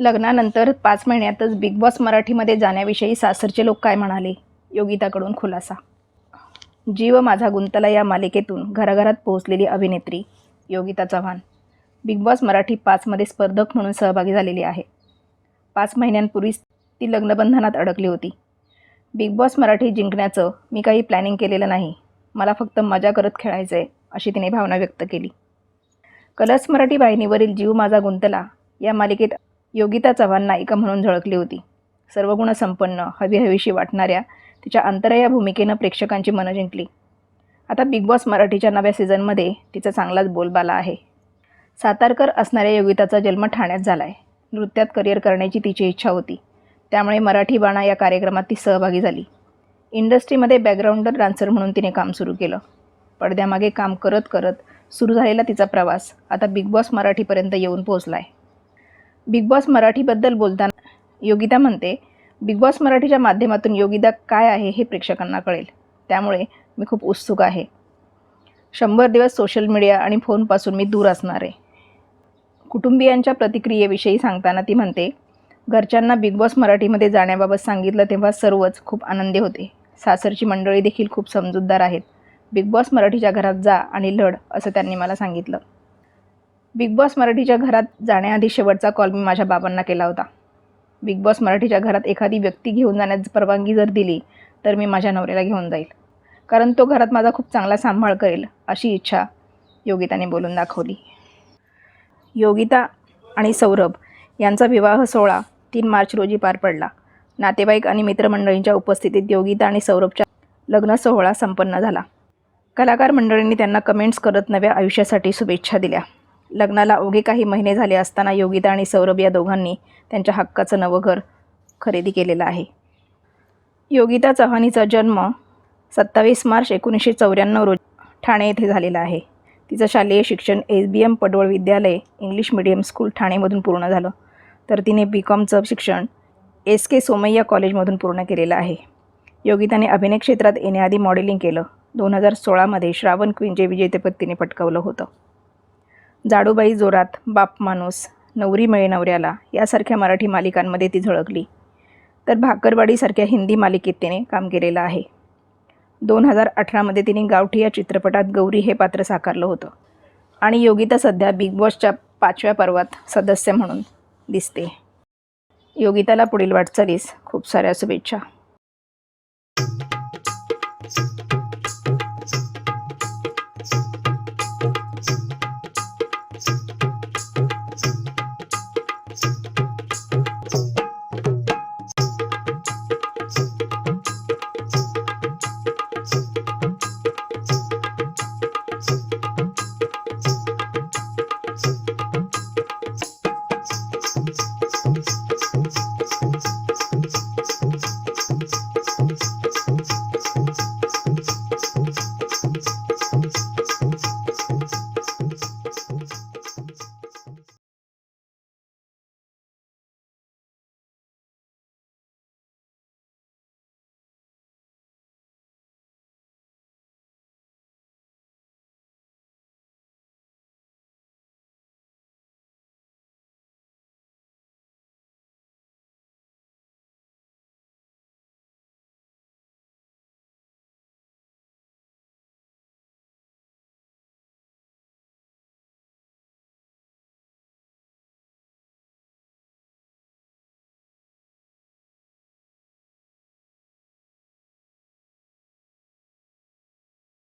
लग्नानंतर पाच महिन्यातच बिग बॉस मराठीमध्ये जाण्याविषयी सासरचे लोक काय म्हणाले? योगिताकडून खुलासा. जीव माझा गुंतला या मालिकेतून घराघरात पोहोचलेली अभिनेत्री योगिता चव्हाण. बिग बॉस मराठी पाचमध्ये स्पर्धक म्हणून सहभागी झालेली आहे. पाच महिन्यांपूर्वीच ती लग्नबंधनात अडकली होती. बिग बॉस मराठी जिंकण्याचं मी काही प्लॅनिंग केलेलं नाही. मला फक्त मजा करत खेळायचं आहे अशी तिने भावना व्यक्त केली. कलर्स मराठी वाहिनीवरील जीव माझा गुंतला या मालिकेत योगिता चव्हाण नायिका म्हणून झळकली होती. सर्व संपन्न हवीहवीशी वाटणाऱ्या तिच्या अंतराया भूमिकेनं प्रेक्षकांची मनं जिंकली. आता बिग बॉस मराठीच्या नव्या सीझनमध्ये तिचा चांगलाच बोलबाला आहे. सातारकर असणाऱ्या योगिताचा जन्म ठाण्यात झाला आहे नृत्यात करिअर करण्याची तिची इच्छा होती. त्यामुळे मराठी बाणा या कार्यक्रमात ती सहभागी झाली. इंडस्ट्रीमध्ये बॅकग्राऊंडर डान्सर म्हणून तिने काम सुरू केलं. पडद्यामागे काम करत करत सुरू झालेला तिचा प्रवास आता बिग बॉस मराठीपर्यंत येऊन पोहोचला आहे बिग बॉस मराठीबद्दल बोलताना योगिता म्हणते बिग बॉस मराठीच्या माध्यमातून योगिता काय आहे हे प्रेक्षकांना कळेल. त्यामुळे मी खूप उत्सुक आहे. शंभर दिवस सोशल मीडिया आणि फोनपासून मी दूर असणार आहे. कुटुंबियांच्या प्रतिक्रियेविषयी सांगताना ती म्हणते घरच्यांना बिग बॉस मराठीमध्ये जाण्याबाबत सांगितलं तेव्हा सर्वच खूप आनंदी होते. सासरची मंडळी देखील खूप समजूतदार आहेत. बिग बॉस मराठीच्या घरात जा आणि लढ असं त्यांनी मला सांगितलं. बिग बॉस मराठीच्या घरात जाण्याआधी शेवटचा कॉल मी माझ्या बाबांना केला होता. बिग बॉस मराठीच्या घरात एखादी व्यक्ती घेऊन जाण्याची परवानगी जर दिली तर मी माझ्या नवऱ्याला घेऊन जाईल. कारण तो घरात माझा खूप चांगला सांभाळ करेल अशी इच्छा योगिताने बोलून दाखवली. योगिता आणि सौरभ यांचा विवाह सोहळा तीन मार्च रोजी पार पडला. नातेवाईक आणि मित्रमंडळींच्या उपस्थितीत योगिता आणि सौरभच्या लग्न सोहळा संपन्न झाला. कलाकार मंडळींनी त्यांना कमेंट्स करत नव्या आयुष्यासाठी शुभेच्छा दिल्या. लग्नाला अवघे काही महिने झाले असताना योगिता आणि सौरभ या दोघांनी त्यांच्या हक्काचं नवं घर खरेदी केलेलं आहे. योगिता चव्हाणीचा जन्म सत्तावीस मार्च एकोणीसशे चौऱ्याण्णव रोजी ठाणे येथे झालेला आहे. तिचं शालेय शिक्षण एस बी एम पडवळ विद्यालय इंग्लिश मिडियम स्कूल ठाणेमधून पूर्ण झालं. तर तिने बी कॉमचं शिक्षण एस के सोमय्या कॉलेजमधून पूर्ण केलेलं आहे. योगिताने अभिनय क्षेत्रात येण्याआधी मॉडेलिंग केलं. दोन हजार सोळामध्ये श्रावण क्वीनचे विजेतेपद तिने पटकावलं होतं. जाडूबाई जोरात बाप माणूस नवरी मिळे नवऱ्याला यासारख्या मराठी मालिकांमध्ये ती झळकली. तर भाकरवाडीसारख्या हिंदी मालिकेत तिने काम केलेलं आहे. दोन हजार अठरामध्ये तिने गावठी या चित्रपटात गौरी हे पात्र साकारलं होतं. आणि योगिता सध्या बिग बॉसच्या पाचव्या पर्वात सदस्य म्हणून दिसते. योगिताला पुढील वाटचालीस खूप साऱ्या शुभेच्छा.